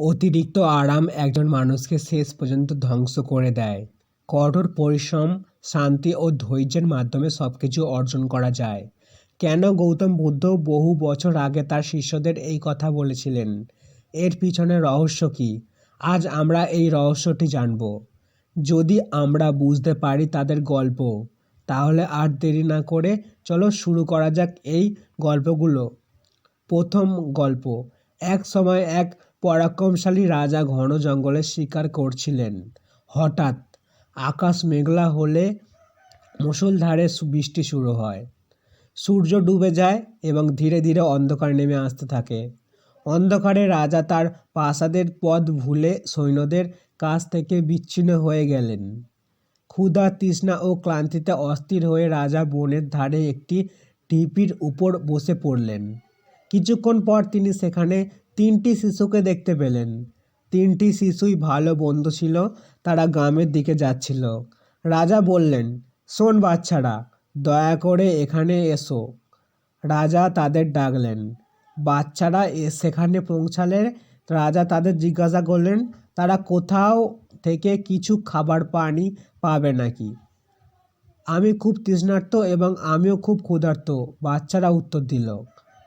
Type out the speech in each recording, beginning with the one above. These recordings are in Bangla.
অতিরিক্ত আরাম একজন মানুষকে শেষ পর্যন্ত ধ্বংস করে দেয়। কঠোর পরিশ্রম, শান্তি ও ধৈর্যের মাধ্যমে সব কিছু অর্জন করা যায়। কেন গৌতম বুদ্ধ বহু বছর আগে তার শিষ্যদের এই কথা বলেছিলেন? এর পিছনে রহস্য কী? আজ আমরা এই রহস্যটি জানব। যদি আমরা বুঝতে পারি তাদের গল্প তাহলে আর দেরি না করে চলো শুরু করা যাক এই গল্পগুলো। প্রথম গল্প, এক সময় এক পরাক্রমশালী রাজা ঘন জঙ্গলে শিকার করছিলেন। হঠাৎ আকাশ মেঘলা হলে মুষলধারে সু- বৃষ্টি শুরু হয়। সূর্য ডুবে যায় এবং ধীরে ধীরে অন্ধকার নেমে আসতে থাকে। অন্ধকারে রাজা তার প্রাসাদের পথ ভুলে সৈন্যদের কাছ থেকে বিচ্ছিন্ন হয়ে গেলেন। ক্ষুধা, তৃষ্ণা ও ক্লান্তিতে অস্থির হয়ে রাজা বনের ধারে একটি ঢিপির উপর বসে পড়লেন। কিছুক্ষণ পর তিনি সেখানে তিনটি শিশুকে দেখতে পেলেন। তিনটি শিশুই ভালো বন্ধু ছিল, তারা গ্রামের দিকে যাচ্ছিল। রাজা বললেন, শোন বাচ্চারা, দয়া করে এখানে এসো। রাজা তাদের ডাকলেন। বাচ্চারা সেখানে পৌঁছালে রাজা তাদের জিজ্ঞাসা করলেন, তারা কোথাও থেকে কিছু খাবার পানি পাবে নাকি? আমি খুব তৃষ্ণার্ত এবং আমিও খুব ক্ষুধার্ত, বাচ্চারা উত্তর দিল।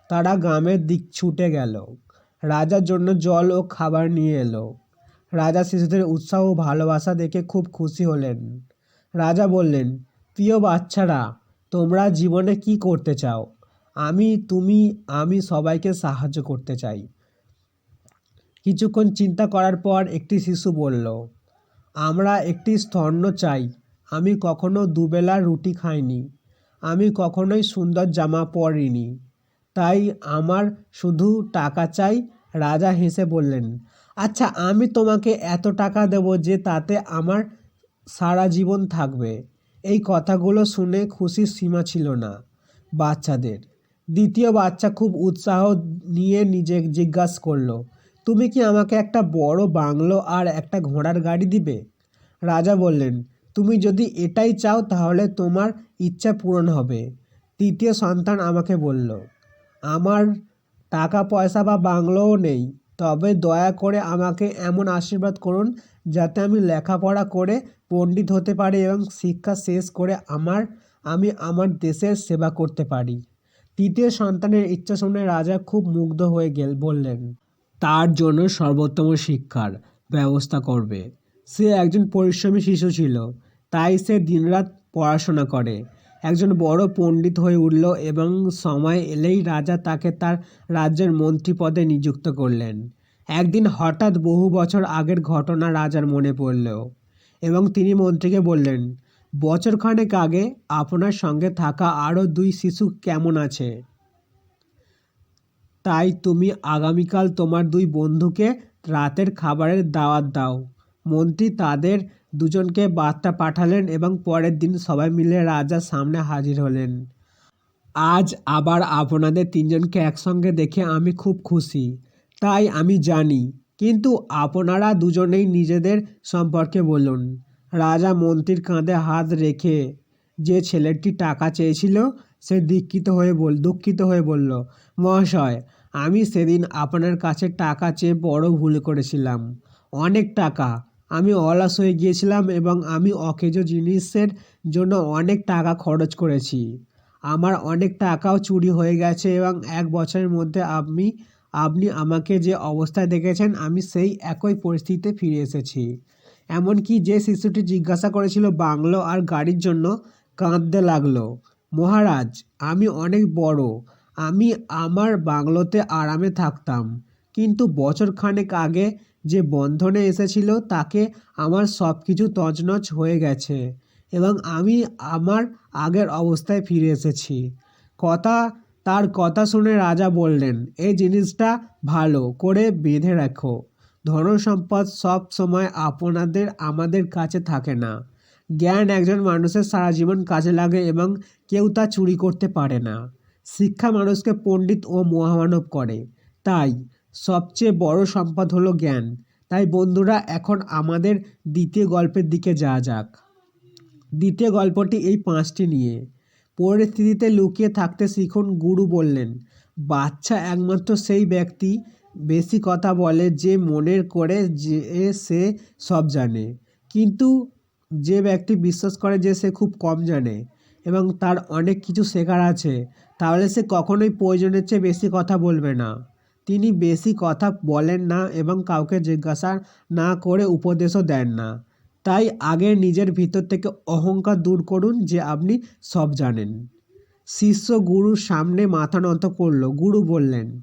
তারা গ্রামের দিক ছুটে গেল। রাজার জন্য জল ও খাবার নিয়ে এলো। রাজা শিশুদের উৎসাহ ও ভালোবাসা দেখে খুব খুশি হলেন। রাজা বললেন, প্রিয় বাচ্চারা, তোমরা জীবনে কি করতে চাও? আমি, তুমি, আমি সবাইকে সাহায্য করতে চাই। কিছুক্ষণ চিন্তা করার পর একটি শিশু বলল আমরা একটি স্তন্য চাই। আমি কখনো দুবেলা রুটি খাইনি। আমি কখনোই সুন্দর জামা পরিনি। তাই আমার শুধু টাকা চাই, রাজা হেসে বললেন। আচ্ছা আমি তোমাকে এত টাকা দেব যে তাতে আমার সারা জীবন থাকবে। এই কথাগুলো শুনে খুশির সীমা ছিল না বাচ্চাদের। দ্বিতীয় বাচ্চা খুব উৎসাহ নিয়ে নিজে জিজ্ঞাসা করল তুমি কি আমাকে একটা বড় বাংলো আর একটা ঘোড়ার গাড়ি দিবে? রাজা বললেন, তুমি যদি এটাই চাও তাহলে তোমার ইচ্ছা পূরণ হবে। তৃতীয় সন্তান আমাকে বলল, আমার টাকা পয়সা বা বাংলোও নেই, তবে দয়া করে আমাকে এমন আশীর্বাদ করুন যাতে আমি লেখাপড়া করে পণ্ডিত হতে পারি এবং শিক্ষা শেষ করে আমার, আমি আমার দেশের সেবা করতে পারি। তৃতীয় সন্তানের ইচ্ছা শুনে রাজা খুব মুগ্ধ হয়ে গেল, বললেন তার জন্য সর্বোত্তম শিক্ষার ব্যবস্থা করবে। সে একজন পরিশ্রমী শিশু ছিল, তাই সে দিনরাত পড়াশোনা করে। একজন বড় পণ্ডিত হয়ে উঠল এবং সময় এলেই রাজা তাকে তার রাজ্যের মন্ত্রী পদে নিযুক্ত করলেন। একদিন হঠাৎ বহু বছর আগের ঘটনা রাজার মনে পড়ল এবং তিনি মন্ত্রীকে বললেন, বছরখানেক আগে আপনার সঙ্গে থাকা আরও দুই শিশু কেমন আছে? তাই তুমি আগামীকাল তোমার দুই বন্ধুকে রাতের খাবারের দাওয়াত দাও। মন্ত্রী তাদের দুজনকে বার্তা পাঠালেন এবং পরের দিন সবাই মিলে রাজার সামনে হাজির হলেন। আজ আবার আপনাদের তিনজনকে একসঙ্গে দেখে আমি খুব খুশি। তাই আমি জানি, কিন্তু আপনারা দুজনেই নিজেদের সম্পর্কে বলুন। রাজা মন্ত্রীর কাঁধে হাত রেখে যে ছেলেটি টাকা চেয়েছিল সে দীক্ষিত হয়ে বল, দুঃখিত হয়ে বলল, মহাশয়, আমি সেদিন আপনার কাছে টাকা চেয়ে বড় ভুল করেছিলাম। অনেক টাকা। আমি অলস হয়ে গিয়েছিলাম এবং আমি অকেজ জিনিসের জন্য অনেক টাকা খরচ করেছি। আমার অনেক টাকাও চুরি হয়ে গেছে এবং এক বছরের মধ্যে আপনি আপনি আমাকে যে অবস্থায় দেখেছেন, আমি সেই একই পরিস্থিতিতে ফিরে এসেছি। এমনকি যে শিশুটি জিজ্ঞাসা করেছিল বাংলো আর গাড়ির জন্য কাঁদতে লাগল। মহারাজ, আমি অনেক বড়। আমি আমার বাংলোতে আরামে থাকতাম। কিন্তু বছরখানেক আগে যে বন্ধনে এসেছিল, তাকে আমার সব কিছু তছনছ হয়ে গেছে এবং আমি আমার আগের অবস্থায় ফিরে এসেছি। কথা, তার কথা শুনে রাজা বললেন, এই জিনিসটা ভালো করে বেঁধে রাখো। ধনসম্পদ সব সময় আপনাদের, আমাদের কাছে থাকে না। জ্ঞান একজন মানুষের সারা জীবন কাজে লাগে এবং কেউ তা চুরি করতে পারে না। শিক্ষা মানুষকে পণ্ডিত ও মহামানব করে। তাই সবচেয়ে বড় সম্পদ হলো জ্ঞান। তাই বন্ধুরা, এখন আমাদের দ্বিতীয় গল্পের দিকে যাওয়া যাক। দ্বিতীয় গল্পটি এই পাঁচটি নিয়ে। পরিস্থিতিতে লুকিয়ে থাকতে শিখুন গুরু বললেন, বাচ্চা একমাত্র সেই ব্যক্তি বেশি কথা বলে যে মনের করে যে সে সব জানে। কিন্তু যে ব্যক্তি বিশ্বাস করে যে সে খুব কম জানে। এবং তার অনেক কিছু শেখার আছে, তাহলে সে কখনোই প্রয়োজনের চেয়ে বেশি কথা বলবে না। তিনি বেশি কথা বলেন না এবং কাউকে জিজ্ঞাসা না করে উপদেশও দেন না। তাই আগে নিজের ভিতর থেকে অহংকার দূর করুন যে আপনি সব জানেন। শিষ্য গুরুর সামনে মাথা নত করল। গুরু বললেন,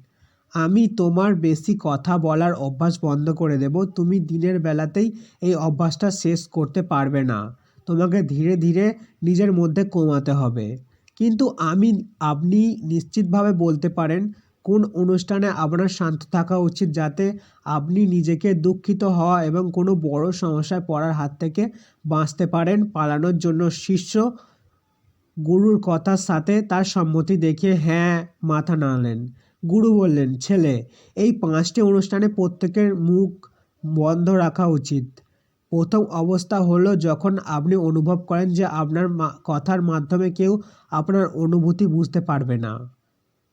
আমি তোমার বেশি কথা বলার অভ্যাস বন্ধ করে দেব। তুমি দিনের বেলাতেই এই অভ্যাসটা শেষ করতে পারবে না। তোমাকে ধীরে ধীরে নিজের মধ্যে কমাতে হবে। কিন্তু আমি, আপনি নিশ্চিতভাবে বলতে পারেন, কোন অনুষ্ঠানে আপনার শান্ত থাকা উচিত যাতে আপনি নিজেকে দুঃখিত হওয়া এবং কোনো বড় সমস্যায় পড়ার হাত থেকে বাঁচতে পারেন, পালানোর জন্য শিষ্য গুরুর কথার সাথে তার সম্মতি দেখিয়ে হ্যাঁ মাথা নাড়লেন। গুরু বললেন, ছেলে, এই পাঁচটি অনুষ্ঠানে প্রত্যেকের মুখ বন্ধ রাখা উচিত। প্রথম অবস্থা হলো যখন আপনি অনুভব করেন যে আপনার কথার মাধ্যমে কেউ আপনার অনুভূতি বুঝতে পারবে না।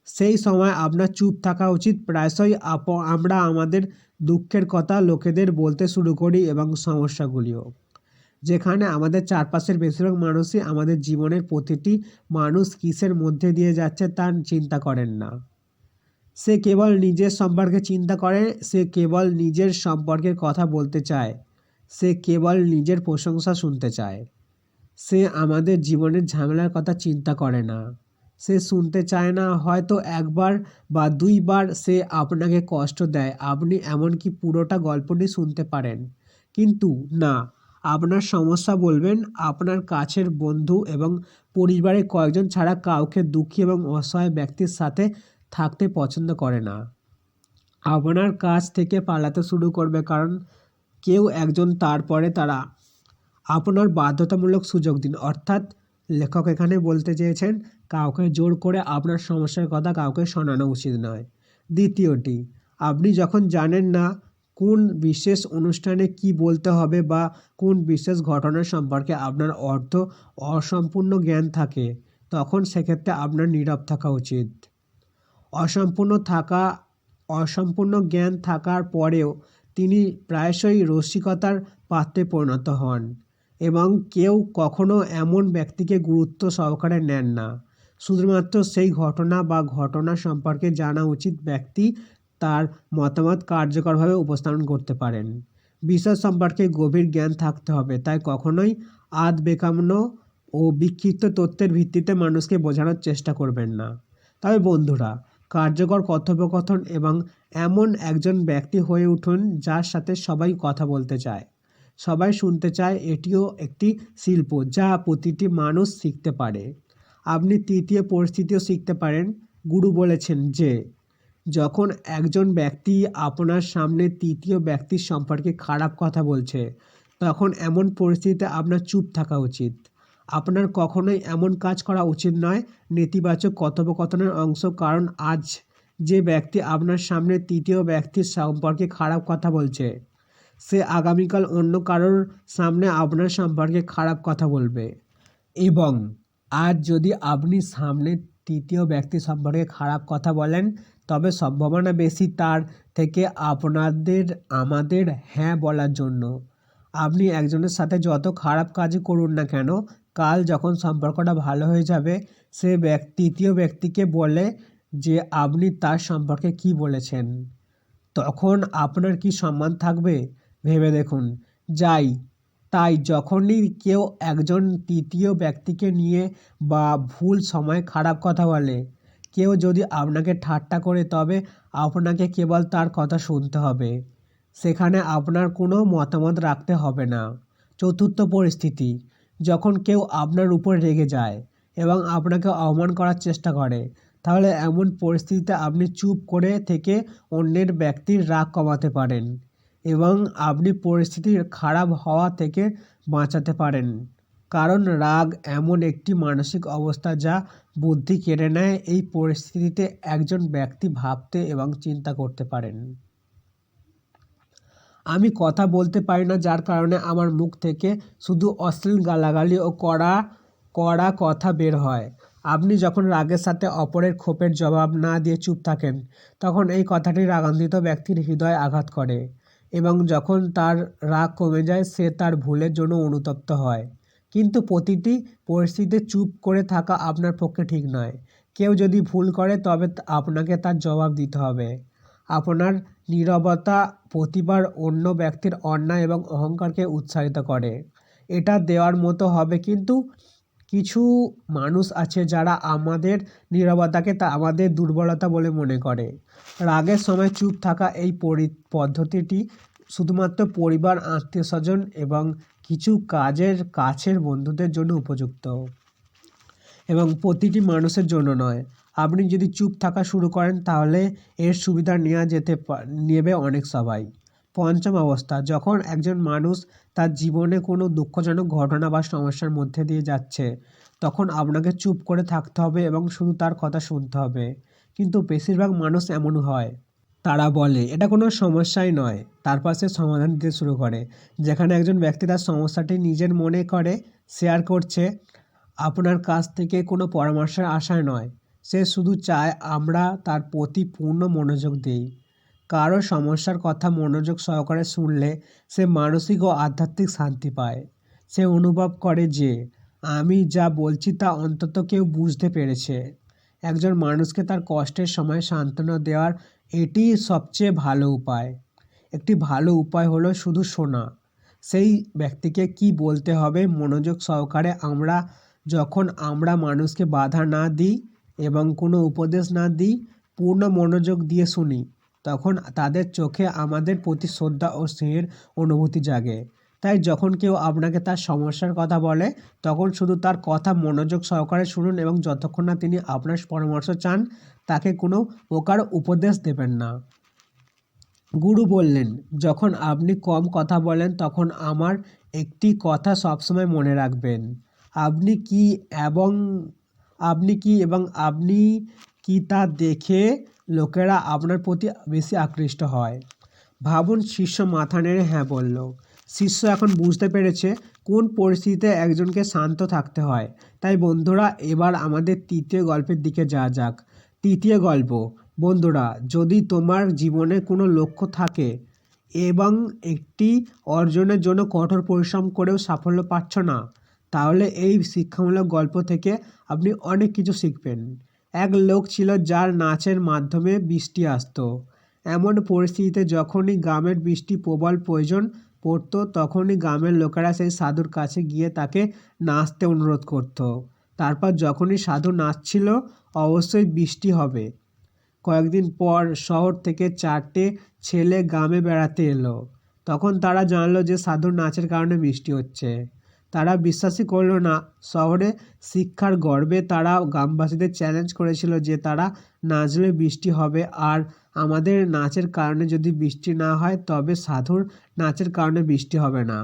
সেই সময় আপনার চুপ থাকা উচিত। প্রায়শই আপ- আমরা আমাদের দুঃখের কথা লোকেদের বলতে শুরু করি এবং সমস্যাগুলিও। যেখানে আমাদের চারপাশের বেশিরভাগ মানুষই আমাদের জীবনের প্রতিটি মানুষ কিসের মধ্যে দিয়ে যাচ্ছে তা চিন্তা করেন না। সে কেবল নিজের সম্পর্কে চিন্তা করে, সে কেবল নিজের সম্পর্কের কথা বলতে চায়। সে কেবল নিজের প্রশংসা শুনতে চায়। সে আমাদের জীবনের ঝামেলার কথা চিন্তা করে না। সে শুনতে চায় না, হয়তো একবার বা দুইবার সে আপনাকে কষ্ট দেয়। আপনি এমনকি পুরোটা গল্পটি শুনতে পারেন। কিন্তু না, আপনার সমস্যা বলবেন আপনার কাছের বন্ধু এবং পরিবারের কয়েকজন ছাড়া কাউকে দুঃখী এবং অসহায় ব্যক্তির সাথে থাকতে পছন্দ করে না। আপনার কাছ থেকে পালাতে শুরু করবে কারণ কেউ একজন তারপরে তারা আপনার বাধ্যতামূলক সুযোগ দিন। অর্থাৎ লেখক এখানে বলতে চেয়েছেন, কাউকে জোর করে আপনার সমস্যার কথা কাউকে শোনানো উচিত নয়। দ্বিতীয়টি, আপনি যখন জানেন না কোন বিশেষ অনুষ্ঠানে কি বলতে হবে বা কোন বিশেষ ঘটনা সম্পর্কে আপনার অর্থ অসম্পূর্ণ জ্ঞান থাকে, তখন সেক্ষেত্রে আপনার নীরব থাকা উচিত। অসম্পূর্ণ থাকা, অসম্পূর্ণ জ্ঞান থাকার পরেও তিনি প্রায়শই রসিকতার পাত্রে পরিণত হন এবং কেউ কখনো এমন ব্যক্তিকে গুরুত্ব সহকারে নেন না। শুধুমাত্র সেই ঘটনা বা ঘটনা সম্পর্কে জানা উচিত ব্যক্তি তার মতামত কার্যকরভাবে উপস্থাপন করতে পারেন। বিষয় সম্পর্কে গভীর জ্ঞান থাকতে হবে, তাই কখনোই আধ বেকামনো ও বিক্ষিপ্ত তথ্যের ভিত্তিতে মানুষকে বোঝানোর চেষ্টা করবেন না। তবে বন্ধুরা কার্যকর কথোপকথন এবং এমন একজন ব্যক্তি হয়ে উঠুন যার সাথে সবাই কথা বলতে চায়। সবাই শুনতে চায় এটিও একটি শিল্প যা প্রতিটি মানুষ শিখতে পারে। আপনি তৃতীয় পরিস্থিতিও শিখতে পারেন। গুরু বলেছেন যে, যখন একজন ব্যক্তি আপনার সামনে তৃতীয় ব্যক্তির সম্পর্কে খারাপ কথা বলছে, তখন এমন পরিস্থিতিতে আপনার চুপ থাকা উচিত। আপনার কখনোই এমন কাজ করা উচিত নয়, নেতিবাচক কথোপকথনের অংশ, কারণ আজ যে ব্যক্তি আপনার সামনে তৃতীয় ব্যক্তির সম্পর্কে খারাপ কথা বলছে, সে আগামীকাল অন্য কারোর সামনে আপনার সম্পর্কে খারাপ কথা বলবে। এবং আজ যদি আপনি সামনে তৃতীয় ব্যক্তি সম্পর্কে খারাপ কথা বলেন, তবে সম্ভাবনা বেশি তার থেকে আপনাদের, আমাদের হ্যাঁ বলার জন্য। আপনি একজনের সাথে যত খারাপ কাজই করুন না কেন কাল যখন সম্পর্কটা ভালো হয়ে যাবে, সে ব্যক্তি, তৃতীয় ব্যক্তিকে বলে যে আপনি তার সম্পর্কে কি বলেছেন। তখন আপনার কি সম্মান থাকবে? ভেবে দেখুন। যাই, তাই যখনই কেউ একজন তৃতীয় ব্যক্তিকে নিয়ে বা ভুল সময় খারাপ কথা বলে, কেউ যদি আপনাকে ঠাট্টা করে, তবে আপনাকে কেবল তার কথা শুনতে হবে। সেখানে আপনার কোনো মতামত রাখতে হবে না। চতুর্থ পরিস্থিতি যখন কেউ আপনার উপর রেগে যায় এবং আপনাকে অপমান করার চেষ্টা করে, তাহলে এমন পরিস্থিতিতে আপনি চুপ করে থেকে অন্যের ব্যক্তির রাগ কমাতে পারেন এবং আপনি পরিস্থিতির খারাপ হওয়া থেকে বাঁচাতে পারেন। কারণ রাগ এমন একটি মানসিক অবস্থা যা বুদ্ধি কেড়ে নেয়, এই পরিস্থিতিতে একজন ব্যক্তি ভাবতে এবং চিন্তা করতে পারেন। আমি কথা বলতে পারি না, যার কারণে আমার মুখ থেকে শুধু অশ্লীল গালাগালি ও কড়া কড়া কথা বের হয়। আপনি যখন রাগের সাথে অপরের ক্ষোভের জবাব না দিয়ে চুপ থাকেন, তখন এই কথাটি রাগান্বিত ব্যক্তির হৃদয়ে আঘাত করে এবং যখন তার রাগ কমে যায়, সে তার ভুলের জন্য অনুতপ্ত হয়। কিন্তু প্রতিটি পরিস্থিতিতে চুপ করে থাকা আপনার পক্ষে ঠিক নয়। কেউ যদি ভুল করে, তবে আপনাকে তার জবাব দিতে হবে। আপনার নীরবতা প্রতিবার অন্য ব্যক্তির অন্যায় এবং অহংকারকে উৎসাহিত করে। এটা দেওয়ার মতো হবে কিন্তু কিছু মানুষ আছে যারা আমাদের নীরবতাকে তা আমাদের দুর্বলতা বলে মনে করে। রাগের সময় চুপ থাকা এই পরি, পদ্ধতিটি শুধুমাত্র পরিবার আত্মীয় স্বজন এবং কিছু কাজের কাছের বন্ধুদের জন্য উপযুক্ত এবং প্রতিটি মানুষের জন্য নয়। আপনি যদি চুপ থাকা শুরু করেন, তাহলে এর সুবিধা নেওয়া যেতে নেবে অনেক সবাই। পঞ্চম অবস্থা, যখন একজন মানুষ তার জীবনে কোনো দুঃখজনক ঘটনা বা সমস্যার মধ্যে দিয়ে যাচ্ছে, তখন আপনাকে চুপ করে থাকতে হবে এবং শুধু তার কথা শুনতে হবে। কিন্তু বেশিরভাগ মানুষ এমন হয়। তারা বলে, এটা কোনো সমস্যাই নয়। তারপর সে সমাধান দিতে শুরু করে, যেখানে একজন ব্যক্তি তার সমস্যাটি নিজের মনে করে শেয়ার করছে, আপনার কাছ থেকে কোনো পরামর্শের আশায় নয়। সে শুধু চায় আমরা তার প্রতি পূর্ণ মনোযোগ দিই। কারও সমস্যার কথা মনোযোগ সহকারে শুনলে সে মানসিক ও আধ্যাত্মিক শান্তি পায়। সে অনুভব করে যে, আমি যা বলছি তা অন্তত কেউ বুঝতে পেরেছে। একজন মানুষকে তার কষ্টের সময় সান্ত্বনা দেওয়ার এটি সবচেয়ে ভালো উপায়। একটি ভালো উপায় হলো শুধু শোনা। সেই ব্যক্তিকে কি বলতে হবে মনোযোগ সহকারে আমরা, যখন আমরা মানুষকে বাধা না দিই এবং কোনো উপদেশ না দিই, পূর্ণ মনোযোগ দিয়ে শুনি, তখন তাদের চোখে আমাদের প্রতি শ্রদ্ধা ও স্নেহের অনুভূতি জাগে। তাই যখন কেউ আপনাকে তার সমস্যার কথা বলে, তখন শুধু তার কথা মনোযোগ সহকারে শুনুন এবং যতক্ষণ না তিনি আপনার পরামর্শ চান, তাকে কোনো প্রকার উপদেশ দেবেন না। গুরু বললেন, যখন আপনি কম কথা বলেন, তখন আমার একটি কথা সবসময় মনে রাখবেন। আপনি কি এবং আপনি কি এবং আপনি কি তা দেখে লোকেরা আপনার প্রতি বেশি আকৃষ্ট হয়? ভাবুন, শিষ্য মাথা নেড়ে হ্যাঁ বলল। শিষ্য এখন বুঝতে পেরেছে কোন পরিস্থিতিতে একজনকে শান্ত থাকতে হয়। তাই বন্ধুরা, এবার আমাদের তৃতীয় গল্পের দিকে যাওয়া যাক। তৃতীয় গল্প, বন্ধুরা, যদি তোমার জীবনে কোনো লক্ষ্য থাকে এবং একটি অর্জনের জন্য কঠোর পরিশ্রম করেও সাফল্য পাচ্ছ না তাহলে এই শিক্ষামূলক গল্প থেকে আপনি অনেক কিছু শিখবেন। এক লোক ছিল যার নাচের মাধ্যমে বৃষ্টি আসতো। এমন পরিস্থিতিতে যখনই গ্রামের বৃষ্টি প্রবল প্রয়োজন পড়তো, তখনই গ্রামের লোকেরা সেই সাধুর কাছে গিয়ে তাকে নাচতে অনুরোধ করত। তারপর যখনই সাধু নাচছিল, অবশ্যই বৃষ্টি হবে। কয়েকদিন পর শহর থেকে চারটে ছেলে গ্রামে বেড়াতে এলো। তখন তারা জানলো যে সাধুর নাচের কারণে বৃষ্টি হচ্ছে। তারা বিশ্বাসই করল না। শহরে শিক্ষার গর্বে তারা গ্রামবাসীদের চ্যালেঞ্জ করেছিল যে তারা নাচলে বৃষ্টি হবে। আর আমাদের নাচের কারণে যদি বৃষ্টি না হয়, তবে সাধুর নাচের কারণে বৃষ্টি হবে না।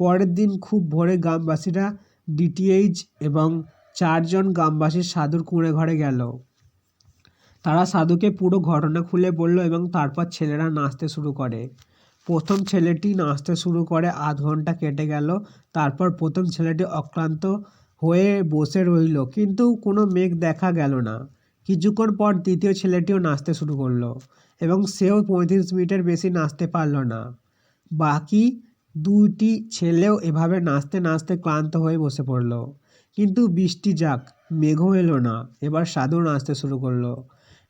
পরের দিন খুব ভোরে গ্রামবাসীরা ডিটিএইচ এবং চারজন গ্রামবাসীর সাধুর কুঁড়ে ঘরে গেল। তারা সাধুকে পুরো ঘটনা খুলে বলল এবং তারপর ছেলেরা নাচতে শুরু করে। প্রথম ছেলেটি নাচতে শুরু করে, আধ ঘণ্টা কেটে গেল। তারপর প্রথম ছেলেটি অক্লান্ত হয়ে বসে রইল, কিন্তু কোনো মেঘ দেখা গেল না। কিছুক্ষণ পর দ্বিতীয় ছেলেটিও নাচতে শুরু করল এবং সেও পঁয়ত্রিশ মিনিটের বেশি নাচতে পারল না। বাকি দুইটি ছেলেও এভাবে নাচতে নাচতে ক্লান্ত হয়ে বসে পড়ল। কিন্তু বৃষ্টি যাক, মেঘও এলো না। এবার সাধু নাচতে শুরু করল।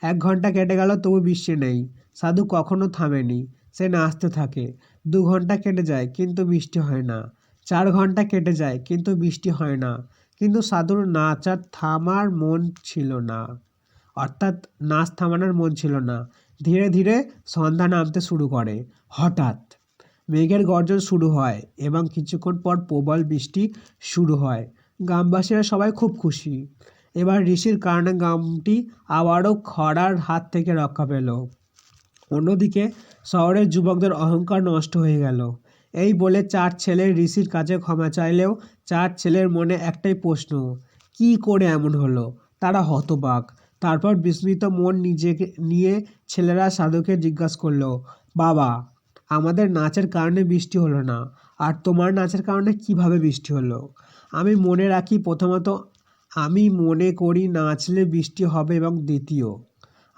এক ঘণ্টা কেটে গেল, তবু বৃষ্টি নেই। সাধু কখনো থামেনি। সে নাচতে থাকে। দু ঘণ্টা কেটে যায়, কিন্তু বৃষ্টি হয় না। চার ঘণ্টা কেটে যায়, কিন্তু বৃষ্টি হয় না। কিন্তু সাধুর নাচার থামার মন ছিল না। অর্থাৎ নাচ থামানোর মন ছিল না। ধীরে ধীরে সন্ধ্যা নামতে শুরু করে। হঠাৎ মেঘের গর্জন শুরু হয় এবং কিছুক্ষণ পর প্রবল বৃষ্টি শুরু হয়। গ্রামবাসীরা সবাই খুব খুশি। এবার ঋষির কারণে গ্রামটি আবারও খরার হাত থেকে রক্ষা পেল। অন্যদিকে শহরের যুবকদের অহংকার নষ্ট হয়ে গেল। এই বলে চার ছেলে ঋষির কাছে ক্ষমা চাইলেও চার ছেলের মনে একটাই প্রশ্ন, কি করে এমন হলো? তারা হতবাক। তারপর বিস্মিত মন নিজেকে নিয়ে ছেলেরা সাধুকে জিজ্ঞাসা করল, বাবা, আমাদের নাচের কারণে বৃষ্টি হলো না, আর তোমার নাচের কারণে কীভাবে বৃষ্টি হলো? আমি মনে রাখি প্রথমত, আমি মনে করি নাচলে বৃষ্টি হবে এবং দ্বিতীয়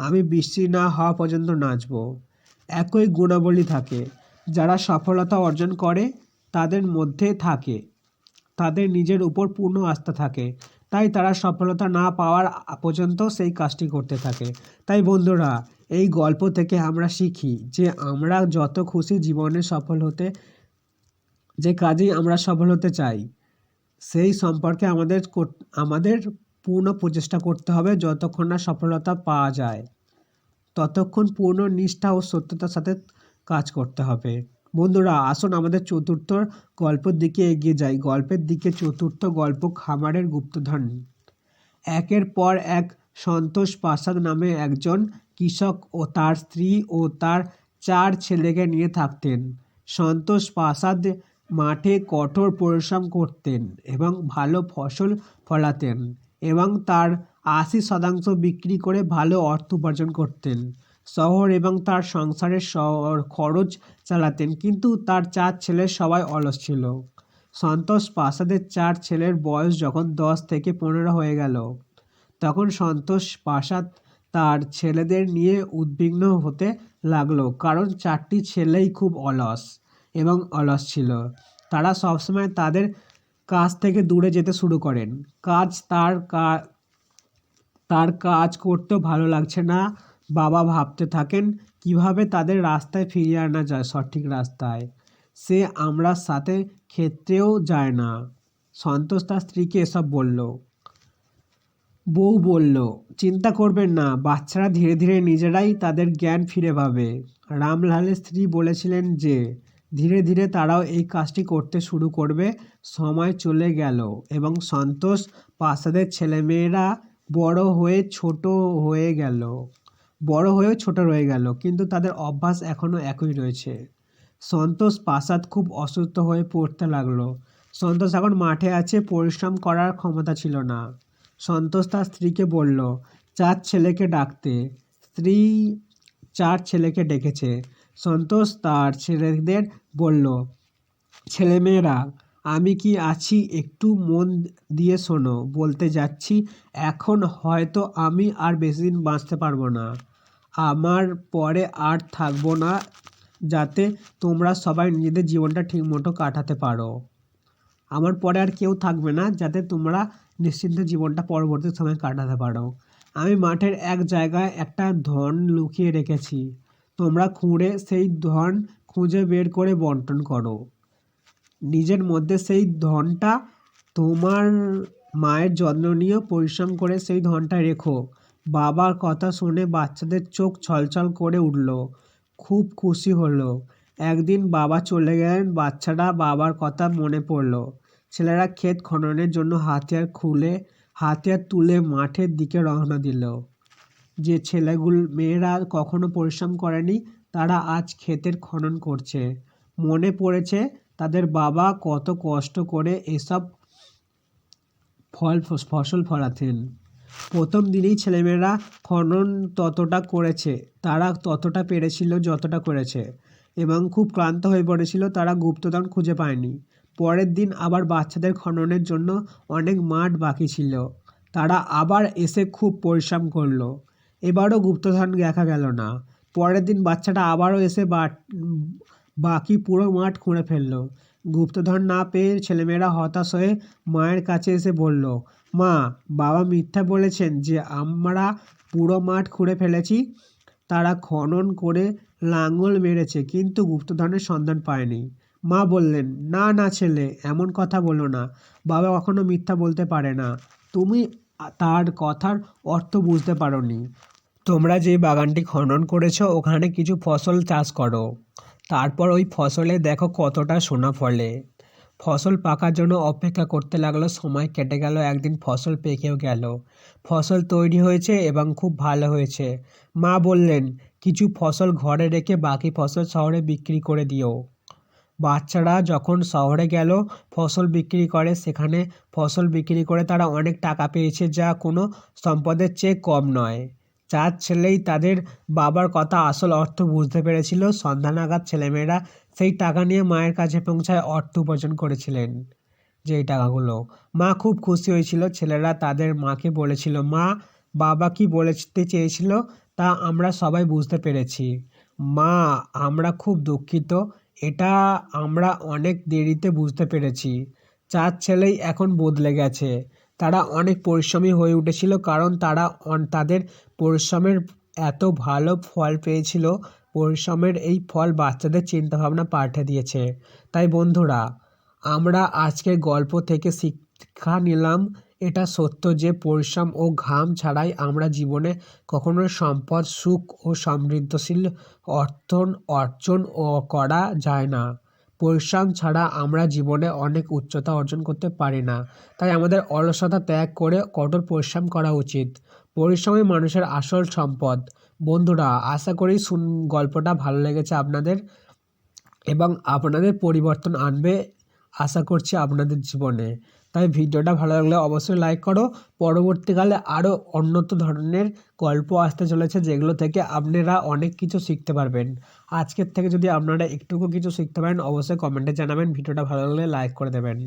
আমি বৃষ্টি না হওয়া পর্যন্ত নাচব। একই গুণাবলী থাকে। যারা সফলতা অর্জন করে, তাদের মধ্যে থাকে। তাদের নিজের উপর পূর্ণ আস্থা থাকে। তাই তারা সফলতা না পাওয়ার পর্যন্ত সেই কাজটি করতে থাকে। তাই বন্ধুরা, এই গল্প থেকে আমরা শিখি যে আমরা যত খুশি জীবনে সফল হতে, যে কাজেই আমরা সফল হতে চাই, সেই সম্পর্কে আমাদের আমাদের পূর্ণ প্রচেষ্টা করতে হবে যতক্ষণ না সফলতা পাওয়া যায়। ততক্ষণ পূর্ণ নিষ্ঠা ও সত্যতার সাথে কাজ করতে হবে। বন্ধুরা, আসুন আমাদের চতুর্থ গল্পের দিকে এগিয়ে যাই। গল্পের দিকে চতুর্থ গল্প খামারের গুপ্তধন। একের পর এক সন্তোষ প্রাসাদ নামে একজন কৃষক ও তার স্ত্রী ও তার চার ছেলেকে নিয়ে থাকতেন। সন্তোষ প্রাসাদ মাঠে কঠোর পরিশ্রম করতেন এবং ভালো ফসল ফলাতেন। এবং তার আশি শতাংশ বিক্রি করে ভালো অর্থ উপার্জন করতেন। শহর এবং তার সংসারের খরচ চালাতেন, কিন্তু তার চার ছেলে সবাই অলস ছিল। সন্তোষ প্রাসাদের চার ছেলের বয়স যখন দশ থেকে পনেরো হয়ে গেল, তখন সন্তোষ প্রাসাদ তার ছেলেদের নিয়ে উদ্বিগ্ন হতে লাগল, কারণ চারটি ছেলেই খুব অলস এবং অলস ছিল। তারা সবসময় তাদের কাজ থেকে দূরে যেতে শুরু করেন। কাজ তার তার কাজ করতেও ভালো লাগছে না। বাবা ভাবতে থাকেন, কীভাবে তাদের রাস্তায় ফিরিয়ে আনা যায় সঠিক রাস্তায়? সে আমরা সাথে ক্ষেত্রেও যায় না। সন্তোষ তার স্ত্রীকে এসব বলল। বউ বলল, চিন্তা করবেন না, বাচ্চারা ধীরে ধীরে নিজেরাই তাদের জ্ঞান ফিরে পাবে। রামলালের স্ত্রী বলেছিলেন যে ধীরে ধীরে তারাও এই কাজটি করতে শুরু করবে। সময় চলে গেল এবং সন্তোষ প্রাসাদের ছেলেমেয়েরা বড় হয়ে ছোট হয়ে গেল। বড় হয়েও ছোট রয়ে গেল, কিন্তু তাদের অভ্যাস এখনও একই রয়েছে। সন্তোষ প্রাসাদ খুব অসুস্থ হয়ে পড়তে লাগল। সন্তোষ এখন মাঠে আছে, পরিশ্রম করার ক্ষমতা ছিল না। সন্তোষ তার স্ত্রীকে বলল, চার ছেলেকে ডাকতে। স্ত্রী চার ছেলেকে ডেকেছে। সন্তোষ তার ছেলেদের বলল, ছেলেমেয়েরা, আমি কি আছি একটু মন দিয়ে শোনো, বলতে যাচ্ছি, এখন হয়তো আমি আর বেশি দিন বাঁচতে পারব না। আমার পরে আর থাকব না, যাতে তোমরা সবাই নিজেদের জীবনটা ঠিকমতো কাটাতে পারো। আমার পরে আর কেউ থাকবে না, যাতে তোমরা নিশ্চিন্ত জীবনটা পরবর্তী সময় কাটাতে পারো। আমি মাঠের এক জায়গায় একটা ধন লুকিয়ে রেখেছি। তোমরা খুঁড়ে সেই ধন খুঁজে বের করে বন্টন করো। নিজের মধ্যে সেই ধনটা তোমার মায়ের যত্ন নিয়ে পরিশ্রম করে সেই ধনটা রেখো। বাবার কথা শুনে বাচ্চাদের চোখ ছলছল করে উঠল। খুব খুশি হলো। একদিন বাবা চলে গেলেন বাচ্চারা বাবার কথা মনে পড়ল। ছেলেরা ক্ষেত খননের জন্য হাতিয়ার খুলে, হাতিয়ার তুলে মাঠের দিকে রওনা দিল। যে ছেলেগুলো মেয়েরা কখনো পরিশ্রম করেনি, তারা আজ ক্ষেতের খনন করছে। মনে পড়েছে তাদের বাবা কত কষ্ট করে এসব ফল, ফসল ফলাতেন। প্রথম দিনেই ছেলেমেয়েরা খনন ততটা করেছে, তারা ততটা পেরেছিল যতটা করেছে এবং খুব ক্লান্ত হয়ে পড়েছিল, তারা গুপ্তধন খুঁজে পায়নি। পরের দিন আবার বাচ্চাদের খননের জন্য অনেক মাঠ বাকি ছিল, তারা আবার এসে খুব পরিশ্রম করল। এবারও গুপ্তধন দেখা গেল না। পরের দিন বাচ্চাটা আবারও এসে বাকি পুরো মাঠ খুঁড়ে ফেলল। গুপ্তধন না পেয়ে ছেলেমেয়েরা হতাশ হয়ে মায়ের কাছে এসে বলল, মা, বাবা মিথ্যা বলেছেন যে আমরা পুরো মাঠ খুঁড়ে ফেলেছি। তারা খনন করে লাঙল মেরেছে, কিন্তু গুপ্তধনের সন্ধান পায়নি। মা বললেন, না না ছেলে, এমন কথা বলো না। বাবা কখনো মিথ্যা বলতে পারে না। তুমি তার কথার অর্থ বুঝতে পারোনি। তোমরা যে বাগানটি খনন করেছ, ওখানে কিছু ফসল চাষ করো। তারপর ওই ফসলে দেখো কতটা সোনা ফলে। ফসল পাকার জন্য অপেক্ষা করতে লাগল, সময় কেটে গেল, একদিন ফসল পেকেও গেল। ফসল তৈরি হয়েছে এবং খুব ভালো হয়েছে। মা বললেন, কিছু ফসল ঘরে রেখে বাকি ফসল শহরে বিক্রি করে দিও। বাচ্চারা যখন শহরে গেল, ফসল বিক্রি করে, সেখানে ফসল বিক্রি করে তারা অনেক টাকা পেয়েছে, যা কোনো সম্পদের চেয়ে কম নয়। চার ছেলেই তাদের বাবার কথা আসল অর্থ বুঝতে পেরেছিল। সন্ধ্যা নাগাদ ছেলেমেয়েরা সেই টাকা নিয়ে মায়ের কাছে পৌঁছায় অর্থ উপার্জন করেছিলেন। যে টাকাগুলো মা খুব খুশি হয়েছিল। ছেলেরা তাদের মাকে বলেছিল, মা, বাবা কি বলতে চেয়েছিল তা আমরা সবাই বুঝতে পেরেছি। মা, আমরা খুব দুঃখিত। এটা আমরা অনেক দেরিতে বুঝতে পেরেছি। চার ছেলেই এখন বদলে গেছে। তারা অনেক পরিশ্রমী হয়ে উঠেছিল কারণ তারা তাদের পরিশ্রমের এত ভালো ফল পেয়েছিল, পরিশ্রমের এই ফল বাচ্চাদের চিন্তাভাবনা পাল্টে দিয়েছে। তাই বন্ধুরা, আমরা আজকের গল্প থেকে শিক্ষা নিলাম। এটা সত্য যে পরিশ্রম ও ঘাম ছাড়াই আমরা জীবনে কখনো সম্পদ, সুখ ও সমৃদ্ধশীল অর্থন, অর্জন ও করা যায় না। পরিশ্রম ছাড়া আমরা জীবনে অনেক উচ্চতা অর্জন করতে পারি না। তাই আমাদের অলসতা ত্যাগ করে কঠোর পরিশ্রম করা উচিত। পরিশ্রমই মানুষের আসল সম্পদ। বন্ধুরা, আশা করি শুন, গল্পটা ভালো লেগেছে আপনাদের এবং আপনাদের পরিবর্তন আনবে। আশা করছি আপনাদের জীবনে। তাই ভিডিওটা ভালো লাগলে অবশ্যই লাইক করো। পরবর্তীকালে আরও অন্যত ধরনের গল্প আসতে চলেছে যেগুলো থেকে আপনারা অনেক কিছু শিখতে পারবেন। আজকের থেকে যদি আপনারা একটুকু কিছু শিখতে পারেন, অবশ্যই কমেন্টে জানাবেন। ভিডিওটা ভালো লাগলে লাইক করে দেবেন।